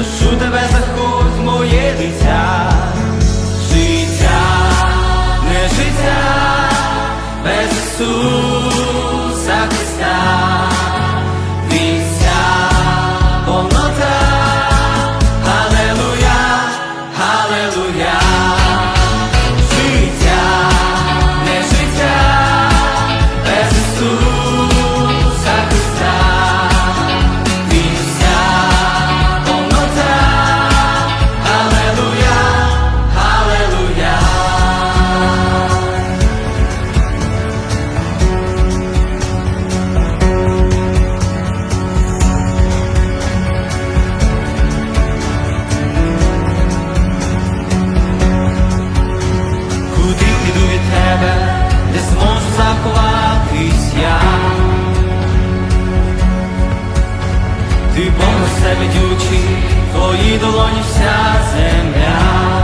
Прошу тебе, заходь моє дитя. Життя, не життя, без Ісуса ти Бог на себе дючий, твої долоні вся земля.